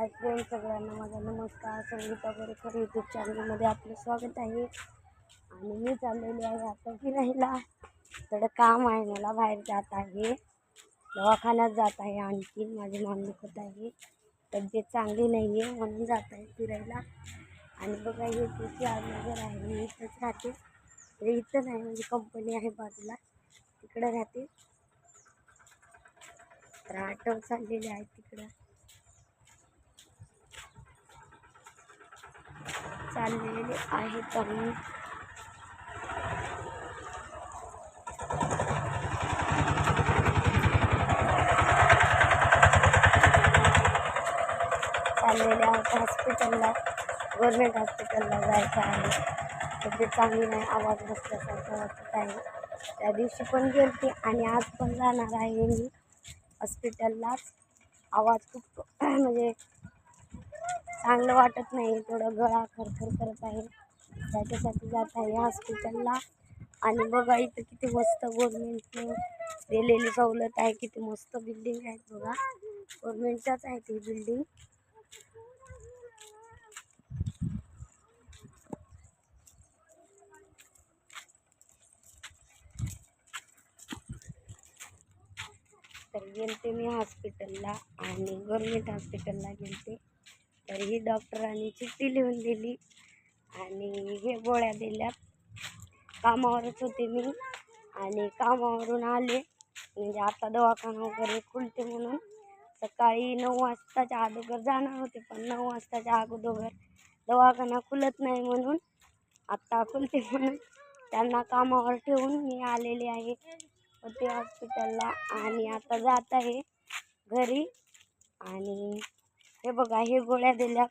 Hi friend सगळ्यांना माझा नमस्कार. संगीता बोरेकर यूट्यूब चॅनलमध्ये आपलं स्वागत आहे. आणि मी चाललेली आहे आता फिरायला. थोडं काम आहे मला बाहेर जात आहे. दवाखान्यात जात आहे आणखीन माझी मान दुखत आहे. तब्येत चांगली नाही आहे म्हणून जात आहे फिरायला. आणि बघा हे कृषी आजनगर आहे. मी इथंच राहते. म्हणजे इथं नाही म्हणजे कंपनी आहे बाजूला. तिकडं राहते. तर आठव चाललेले आहे तिकडं. चाललेले आहेत. आम्ही चाललेले आहोत हॉस्पिटलला गव्हर्मेंट हॉस्पिटलला जायचं आहे. तब्येत चांगली नाही आवाज बसल्यासारखं वाटत आहे. त्या दिवशी पण गेलते आणि आज पण जाणार आहे. मी हॉस्पिटललाच आवाज खूप म्हणजे चांगलं वाटत नाही. थोडं गळा खरखर करत आहे. त्याच्यासाठी जात आहे हॉस्पिटलला. आणि बघा इथं किती मस्त गव्हर्मेंटने दिलेली सवलत आहे. किती मस्त बिल्डिंग आहेत बघा. गव्हर्मेंटच्याच आहे ती बिल्डिंग तर गेलते मी हॉस्पिटलला आणि गव्हर्मेंट हॉस्पिटलला गेलते. तर ही डॉक्टरांनी चिठ्ठी लिहून दिली आणि हे गोळ्या दिल्यात कामावरच होते मी. आणि कामावरून आले. म्हणजे आता दवाखाना वगैरे खुलते म्हणून. सकाळी नऊ वाजताच्या अगोदर जाणार होते पण नऊ वाजताच्या अगोदर दवाखाना खुलत नाही म्हणून आत्ता खुलते म्हणून त्यांना कामावर ठेवून मी आलेले आहे. होते हॉस्पिटलला. आणि आता जात आहे घरी. आणि हे बघा हे गोळ्या दिल्या.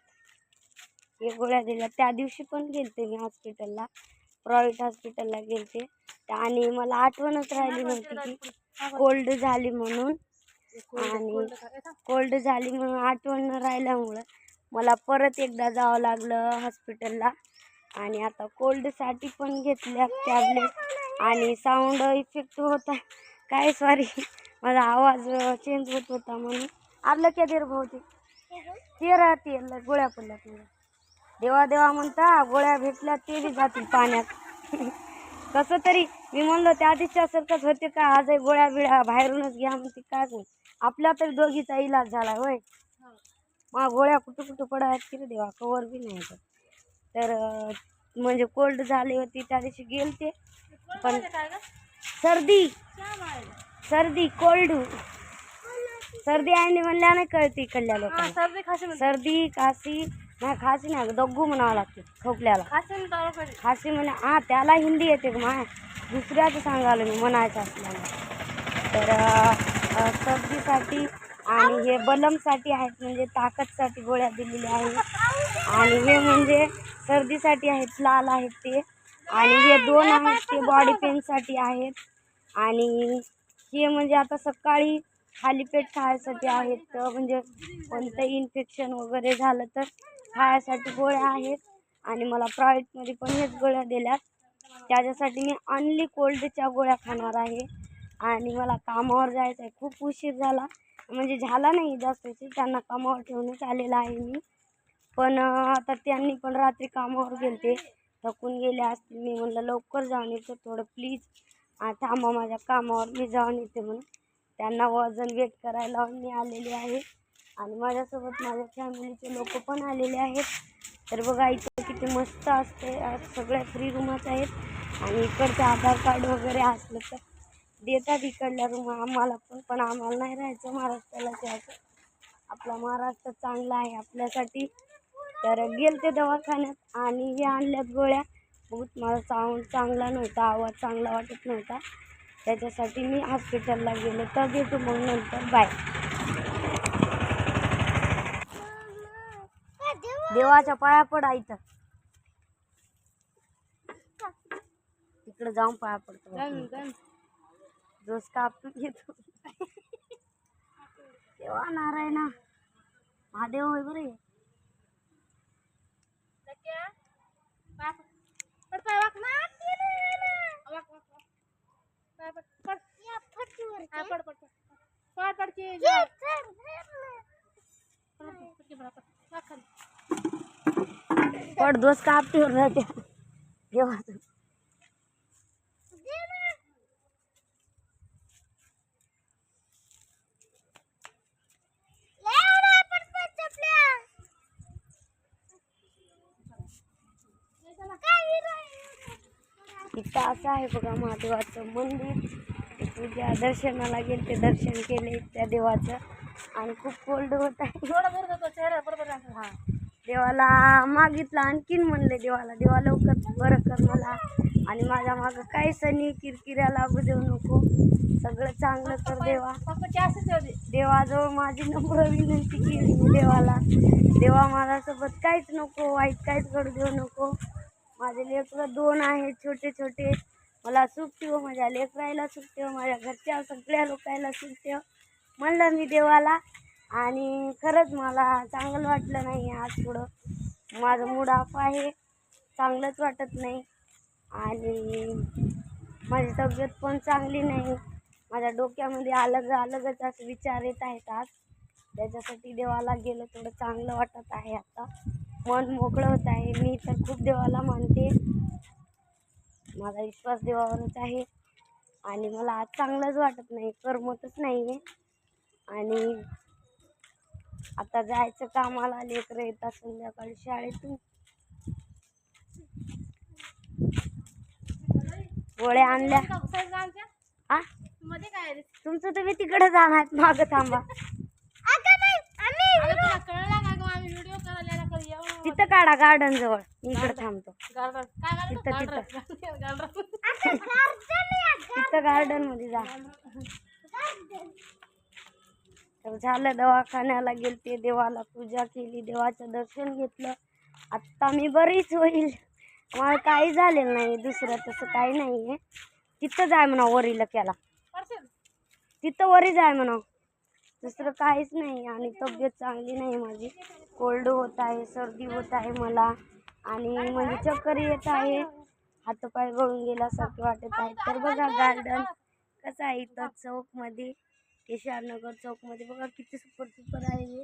हे गोळ्या दिल्या. त्या दिवशी पण गेलते मी हॉस्पिटलला प्रायव्हेट हॉस्पिटलला गेलते. आणि मला आठवणच राहिली नव्हती की कोल्ड झाली म्हणून. आणि कोल्ड झाली म्हणून आठवण न राहिल्यामुळं मला परत एकदा जावं लागलं हॉस्पिटलला आणि आता कोल्डसाठी पण घेतल्या टॅबलेट आणि साऊंड इफेक्ट होता काय सॉरी माझा आवाज चेंज होत होता म्हणून. आलं क्या देर भाऊ ते ते राहते गोळ्या पडल्या तुला देवा देवा म्हणता गोळ्या भेटल्या ते बी जातील पाण्यात. कसं तरी मी म्हणलो त्या दिवसासारखंच होते का? आजही गोळ्या बिळ्या बाहेरूनच घ्या म्हणते काय कोण आपल्या तरी दोघीचा इलाज झाला होय. मग गोळ्या कुठं कुठं पडायत की रे देवा? कवर बी नाही तर म्हणजे कोल्ड झाली होती त्या दिवशी गेलते. पण सर्दी. सर्दी कोल्ड. सर्दी आहे म्हणल्या नाही कळते इकडल्या लोकांना. सर्दी खाशी सर्दी काशी नाही खासी नाही दग्गू म्हणावं लागते खोकल्याला. खाशी खासी म्हणे हा त्याला हिंदी येते का माय. दुसऱ्याचं सांगायला मी म्हणायचं असल्यानं तर अं, अं, सर्दीसाठी आणि हे बलमसाठी आहेत म्हणजे ताकदसाठी गोळ्या दिलेल्या आहेत. आणि हे म्हणजे सर्दीसाठी आहेत लाल आहेत ते. आणि हे दोन आहेत ते बॉडी पेनसाठी आहेत. आणि हे म्हणजे आता सकाळी खालीपेट खायसाठी आहेत. तर म्हणजे कोणतं इन्फेक्शन वगैरे झालं तर खायसाठी गोळ्या आहेत. आणि मला प्रायव्हेटमध्ये पण हेच गोळ्या दिल्यात त्याच्यासाठी मी ऑनली कोल्डच्या गोळ्या खाणार आहे. आणि मला कामावर जायचं आहे खूप उशीर झाला. म्हणजे झाला नाही जास्त उशीर. त्यांना कामावर ठेवण्यात आलेला आहे मी. पण आता त्यांनी पण रात्री कामावर गेलते. थकून गेले असतील. मी म्हणलं लवकर जाऊन येतो. थोडं प्लीज थांबा माझ्या कामावर. मी जाऊन येते म्हणून. त्यांना वजन वेट करायला मी आलेली आहे. आणि माझ्यासोबत माझ्या फॅमिलीचे लोक पण आलेले आहेत. तर बघा इथं किती मस्त असते. सगळ्या फ्री रूमच आहेत. आणि इकडचं आधार कार्ड वगैरे असलं तर देतात इकडल्या रूम आम्हाला पण पण आम्हाला नाही राहायचं महाराष्ट्राला जायचं. आपला महाराष्ट्र चांगला आहे आपल्यासाठी. तर गेलते दवाखान्यात आणि हे आणल्यात गोळ्या. बहुत मला साऊंड चांगला नव्हता आवाज चांगला वाटत नव्हता. त्याच्यासाठी मी हॉस्पिटलला गेले. तर भेटू मग नंतर. बाय देवाच्या पाया पडा इथं. तिकडे जाऊन पाया पडतो. जोस कापून घेतो देवा नारायणा. महादेव होय पड दोस्त हा पड पड पड. इथं असं आहे बघा महादेवाचं मंदिर. पूजा दर्शनाला गेले ते दर्शन केले त्या देवाचं. आणि खूप कोल्ड होत आहे. हा. देवाला मागितलं आणखीन म्हणले देवाला देवा लवकर बरं कर मला. आणि माझ्या मागं काही सणी किरकिऱ्या लागू देऊ नको. सगळं चांगलं कर देवा. देवाजवळ माझी नम्र विनंती केली देवाला. देवा माझ्यासोबत काहीच नको वाईट काहीच घडू देऊ नको. माझे लेकरं दोन आहेत छोटे छोटे. मला सुख ठेव हो, माझ्या लेकरायला सुख ठेव हो, माझ्या घरच्या सगळ्या लोकायला सुख ठेव हो. म्हणलं मी देवाला आणि खरंच मला चांगलं वाटलं नाही आज पुढं. माझं मूड ऑफ आहे चांगलंच वाटत नाही. आणि माझी तब्येत पण चांगली नाही. माझ्या डोक्यामध्ये अलग अलगच असे विचार येत आहेत आज. त्याच्यासाठी देवाला गेलं थोडं चांगलं वाटत आहे आता. मन मोकळं होत आहे. मी तर खूप देवाला मानते. माझा विश्वास देवावरच आहे. आणि मला आज चांगलंच वाटत नाही. करमतच नाही आहे आणि आता जायचं कामाला लेकरं येतात संध्याकाळी शाळेतून. गोळ्या आणल्या. तुमचं तुम्ही तिकडे जाणार मागं थांबा अगं तुला कळलं का गं आम्ही व्हिडिओ करायला कधी येऊ तिथं काढा गार्डन जवळ. इकडे थांबतो. तिथं. तिथं गार्डनमध्ये जा. तर झालं दवाखान्याला गेलते देवाला पूजा केली देवाचं दर्शन घेतलं. आत्ता मी बरीच होईल. मला काही झालेलं नाही दुसरं तसं काही नाही आहे तिथं जाय म्हणा वरीला केला. परसेल तिथं वरी जाय म्हणा. दुसरं काहीच नाही आणि तब्येत चांगली नाही माझी. कोल्ड होत आहे सर्दी होत आहे मला. आणि म्हणजे चक्कर येत आहे. हातपाय गळून गेल्यासारखे वाटत आहे. तर बघा गार्डन कसं आहे इथं चौकमध्ये. केशरनगर चौकमध्ये. बघा किती सुपर सुपर आहे हे.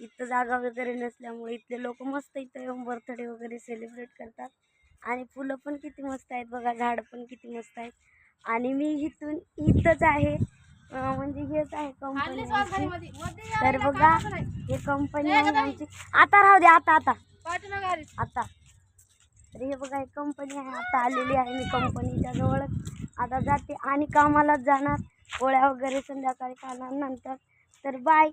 इथं जागा वगैरे नसल्यामुळे इथले लोक मस्त इथं येऊन बर्थडे वगैरे सेलिब्रेट करतात. आणि फुलं पण किती मस्त आहेत. बघा झाडं पण किती मस्त आहेत. आणि मी इथून इथंच आहे. म्हणजे हेच आहे कंपनी तर बघा हे कंपनी आहे आमची. आता राहू दे आता आता. आता. तर हे बघा हे कंपनी आहे. आता आलेली आहे मी कंपनीच्या जवळच आता जाते आणि कामालाच जाणार. पोळ्या वगैरे संध्याकाळी खाणार नंतर. तर बाय